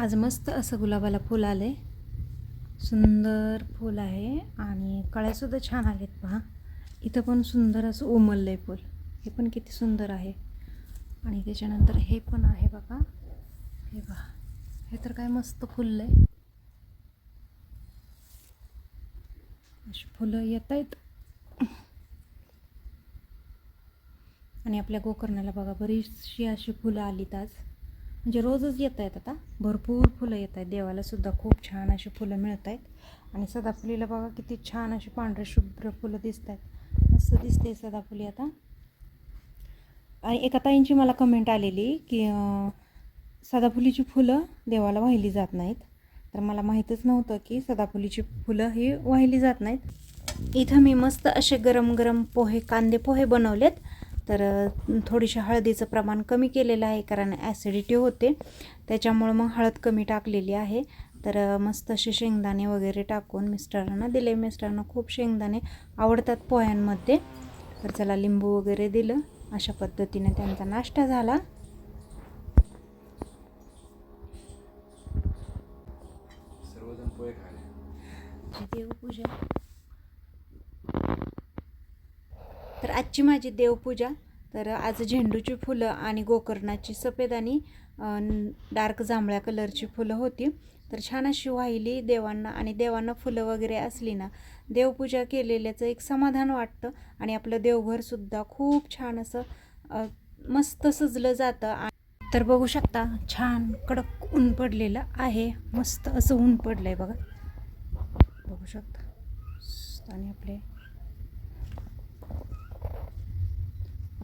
आज मस्त असं गुलाबाला फुल आहे सुंदर फुल आहे आणि कळ्यासुद्धा छान आलेत पहा. इथं पण सुंदर असं उमललं आहे फुल. हे पण किती सुंदर आहे. आणि त्याच्यानंतर हे पण आहे बघा. हे बघा हे तर काय मस्त फुललं आहे अशी फुलं येत आहेत. आणि आपल्या गोकर्णाला बघा बरीचशी अशी फुलं आलीत आज. म्हणजे रोजच येत आहेत आता. भरपूर फुलं येत आहेत. देवाला सुद्धा खूप छान अशी फुलं मिळत आहेत. आणि सदाफुलीला बघा किती छान अशी पांढरे शुभ्र फुलं दिसत आहेत. मस्त दिसते सदाफुली आता. आणि एका ताईंची मला कमेंट आलेली की सदाफुलीची फुलं देवाला वाहिली जात नाहीत. तर मला माहीतच नव्हतं की सदाफुलीची फुलं ही वाहिली जात नाहीत. इथं मी मस्त असे गरम गरम पोहे कांदे पोहे बनवलेत. तर थोडीशी हळदीचं प्रमाण कमी केलेलं आहे कारण ॲसिडिटी होते. त्याच्यामुळं मग हळद कमी टाकलेली आहे. तर मस्त असे शेंगदाणे वगैरे टाकून मिस्टरांना दिले. मिस्टरांना खूप शेंगदाणे आवडतात पोह्यांमध्ये. तर चला लिंबू वगैरे दिलं. अशा पद्धतीने त्यांचा नाश्ता झाला. देवपूजा तर आजची माझी देवपूजा. तर आज झेंडूची फुलं आणि गोकर्णाची सफेद आणि डार्क जांभळ्या कलरची फुलं होती. तर छान अशी वाहिली देवांना आणि देवांना फुलं वगैरे असली ना देवपूजा केलेल्याचं एक समाधान वाटतं आणि आपलं देवघरसुद्धा खूप छान असं मस्त सजलं जातं. तर बघू शकता छान कडक ऊन पडलेलं आहे. मस्त असं ऊन पडलं आहे बघा. बघू शकता. आणि आपले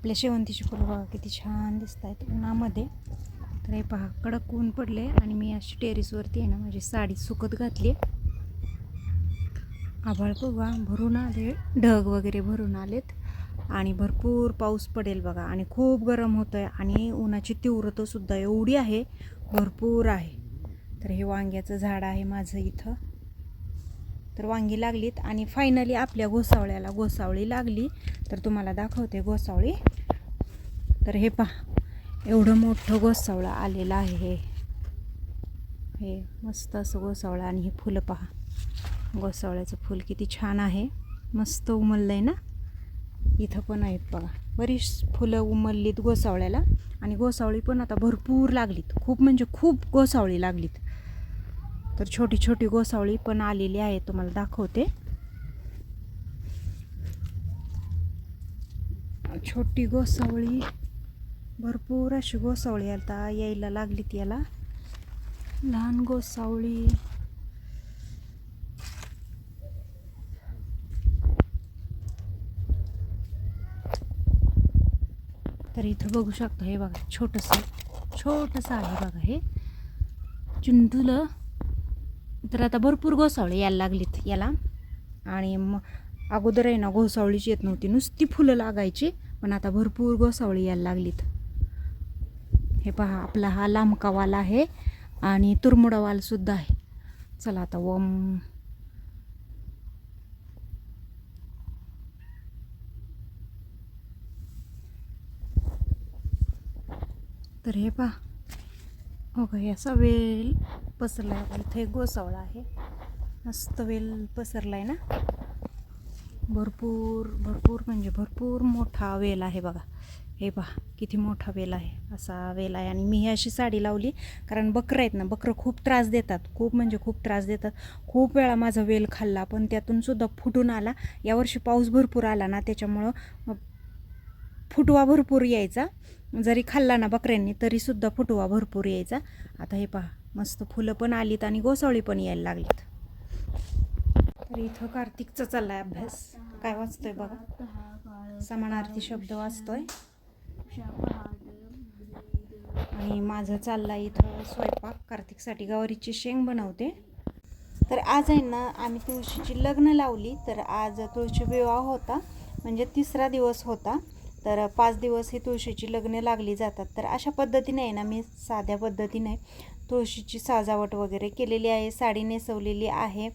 आपल्या शेवंतीची फुलं बघा किती छान दिसत आहेत उन्हामध्ये. तर हे पहा कडक ऊन पडले आणि मी अशी टेरेसवरती आहे ना माझी साडी सुकत घातली आभाळ बघा भरून आले. ढग वगैरे भरून आलेत. आणि भरपूर पाऊस पडेल बघा. आणि खूप गरम होतं आहे आणि उन्हाची तीव्रतासुद्धा एवढी आहे भरपूर आहे. तर हे वांग्याचं झाड आहे माझं इथं. तर वांगी लागलीत आणि फायनली आपल्या घोसावळ्याला घोसावळी लागली. तर तुम्हाला दाखवते घोसावळी तर हे पहा एवढं मोठं घोसावळं आलेलं आहे हे. हे मस्त असं घोसावळं आणि हे फुलं पहा. घोसावळ्याचं फुल किती छान आहे. मस्त उमललं आहे ना? इथं पण आहेत बघा. बरीच फुलं उमललीत गोसावळ्याला. आणि गोसावळी पण आता भरपूर लागलीत. खूप म्हणजे खूप गोसावळी लागलीत. तर छोटी छोटी गोसावळी पण आलेली आहे तुम्हाला दाखवते. छोटी गोसावळी भरपूर अशी गोसावळी आता यायला लागलीत याला. लहान गोसावळी. तर इथं बघू शकतो हे बघा छोटंसं छोटंसं आहे बघा हे. चिंटूलं तर आता भरपूर घोसावळे यायला लागलीत याला. आणि मग अगोदर आहे ना घोसावळीची येत नव्हती. नुसती फुलं लागायची पण आता भरपूर घोसावळी यायला लागलीत. हे पहा आपला हा लांबकावाल आहे आणि तुरमुडावालसुद्धा आहे. चला आता वम. तर हे पहा हो का असा वेल पसरला आहे इथे गोसावळा आहे. मस्त वेल पसरला आहे ना? भरपूर भरपूर म्हणजे भरपूर मोठा वेल आहे बघा. हे पहा किती मोठा वेल आहे. असा वेल आहे आणि मी ही अशी साडी लावली कारण बकरं आहेत ना बकरं खूप त्रास देतात. खूप म्हणजे खूप त्रास देतात. खूप वेळा माझा वेल खाल्ला पण त्यातून सुद्धा फुटून आला. यावर्षी पाऊस भरपूर आला ना त्याच्यामुळं मग फुटवा भरपूर यायचा. जरी खाल्ला ना बकऱ्यांनी तरीसुद्धा फुटवा भरपूर यायचा. आता हे पहा मस्त फुलं पण आलीत आणि गोसावळी पण यायला लागलीत. तर इथं कार्तिकचा चाललाय अभ्यास. काय वाचतोय बघा. समानार्थी शब्द वाचतोय. आणि माझं चाललाय इथं स्वयंपाक. कार्तिकसाठी गवारीची शेंग बनवते. तर आज आहे ना आम्ही तुळशीची लग्न लावली. तर आज तुळशी विवाह होता. म्हणजे तिसरा दिवस होता. तर पाच दिवस ही तुळशीची लग्ने लागली जातात. तर अशा पद्धतीने आहे ना मी साध्या पद्धतीने तुळशीची सजावट वगैरे केलेली आहे साडी नेसवलेली आहे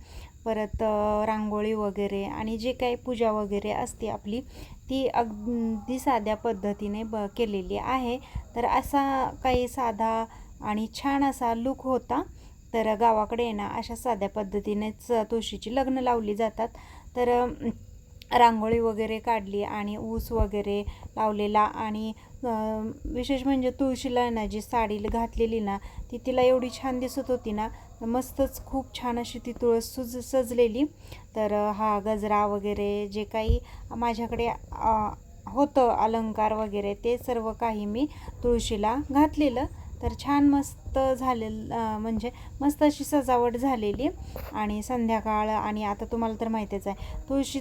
परत रांगोळी वगैरे आणि जे काही पूजा वगैरे असते आपली ती अगदी साध्या पद्धतीने ब केलेली आहे. तर असा काही साधा आणि छान असा लुक होता. तर गावाकडे आहे ना अशा साध्या पद्धतीनेच तुळशीची लग्न लावली जातात. तर रांगोळी वगैरे काढली आणि ऊस वगैरे लावलेला आणि विशेष म्हणजे तुळशीला ना जी साडी घातलेली ना ती तिला एवढी छान दिसत होती ना मस्तच खूप छान अशी ती तुळस सुज सजलेली. तर हा गजरा वगैरे जे काही माझ्याकडे होतं अलंकार वगैरे ते सर्व काही मी तुळशीला घातलेलं. तर छान मस्त झालेलं म्हणजे मस्त अशी सजावट झालेली. आणि संध्याकाळ आणि आता तुम्हाला तर माहितीच आहे तुळशी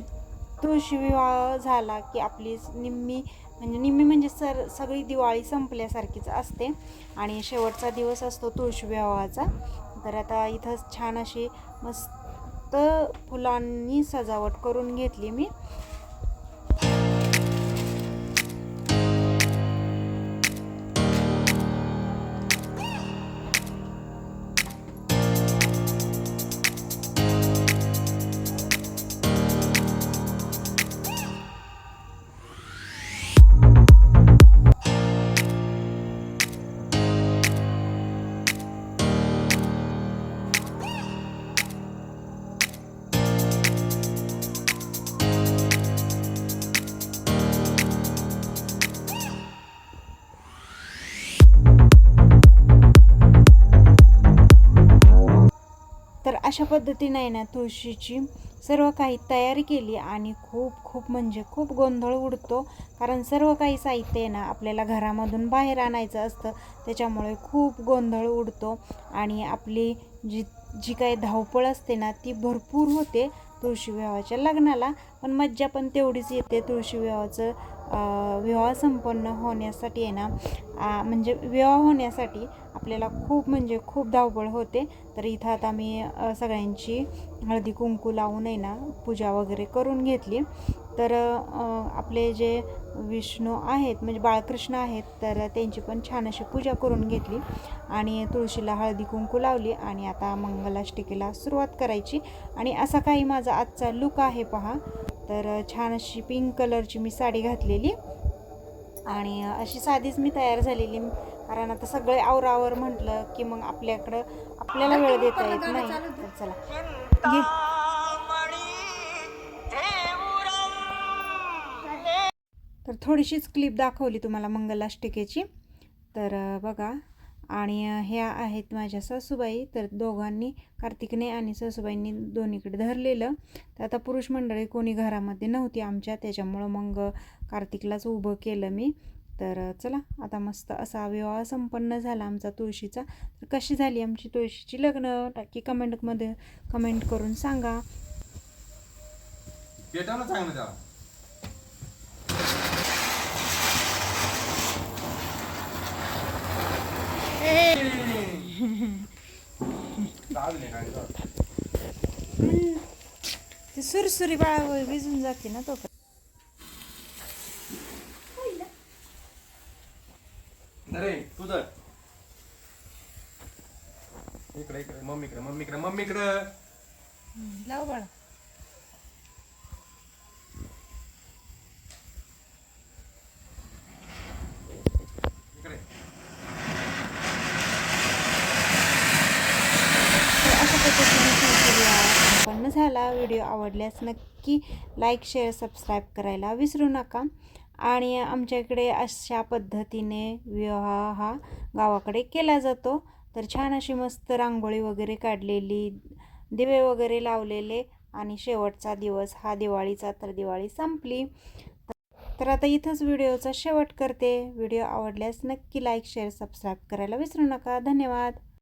तुळशी विवाह झाला की आपली निम्मी म्हणजे निम्मी म्हणजे सर सगळी दिवाळी संपल्यासारखीच असते. आणि शेवटचा दिवस असतो तुळशी विवाहाचा. तर आता इथं छान अशी मस्त फुलांनी सजावट करून घेतली मी. अशा पद्धतीने आहे ना तुळशीची सर्व काही तयारी केली आणि खूप खूप म्हणजे खूप गोंधळ उडतो. कारण सर्व काही साहित्य आहे ना आपल्याला घरामधून बाहेर आणायचं असतं. त्याच्यामुळे खूप गोंधळ उडतो. आणि आपली जी जी काही धावपळ असते ना ती भरपूर होते तुळशी विवाहाच्या लग्नाला. पण मज्जा पण तेवढीच येते तुळशी विवाहाचं. विवाह संपन्न होण्यासाठी आहे ना म्हणजे विवाह होण्यासाठी आपल्याला खूप म्हणजे खूप धावपळ होते. तर इथं आता मी सगळ्यांची हळदी कुंकू लावून आहे ना पूजा वगैरे करून घेतली. तर आपले जे विष्णू आहेत म्हणजे बाळकृष्ण आहेत तर त्यांची पण छान अशी पूजा करून घेतली आणि तुळशीला हळदी कुंकू लावली आणि आता मंगलाष्टिकेला सुरुवात करायची. आणि असा काही माझा आजचा लुक आहे पहा. तर छान अशी पिंक कलरची मी साडी घातलेली. आणि अशी साधीच मी तयार झालेली. कारण आता सगळे आवरावर म्हटलं की मग आपल्याकडं आपल्याला वेळ देता येत नाही. तर चला. तर थोडीशीच क्लिप दाखवली तुम्हाला मंगलाष्टिकेची. तर बघा. आणि ह्या आहेत माझ्या सासूबाई. तर दोघांनी कार्तिकने आणि सासूबाईंनी दोन्हीकडे धरलेलं. तर आता पुरुष मंडळी कोणी घरामध्ये नव्हती आमच्या. त्याच्यामुळं मग कार्तिकलाच उभं केलं मी. तर चला आता मस्त असा विवाह संपन्न झाला आमचा तुळशीचा. तर कशी झाली आमची तुळशीची लग्न? टाकी कमेंटमध्ये कमेंट करून सांगा. ती सुरसुरी बाळा विजून जाते ना तो अरे तू तर इकडे इकडे मम्मीकडे मम्मीकडे मम्मीकडे. लाव बाळा इकडे तर अशा पद्धतीने तुळशी विवाह तुम्हाला व्हिडिओ आवडल्यास नक्की लाईक शेअर सबस्क्राईब करायला विसरू नका. आणि आमच्याकडे अशा पद्धतीने विवाह हा गावाकडे केला जातो. तर छान अशी मस्त रांगोळी वगैरे काढलेली दिवे वगैरे लावलेले आणि शेवटचा दिवस हा दिवाळीचा तर दिवाळी संपली. तर आता इथंच व्हिडिओचा शेवट करते. व्हिडिओ आवडल्यास नक्की लाईक शेअर सबस्क्राईब करायला विसरू नका. धन्यवाद.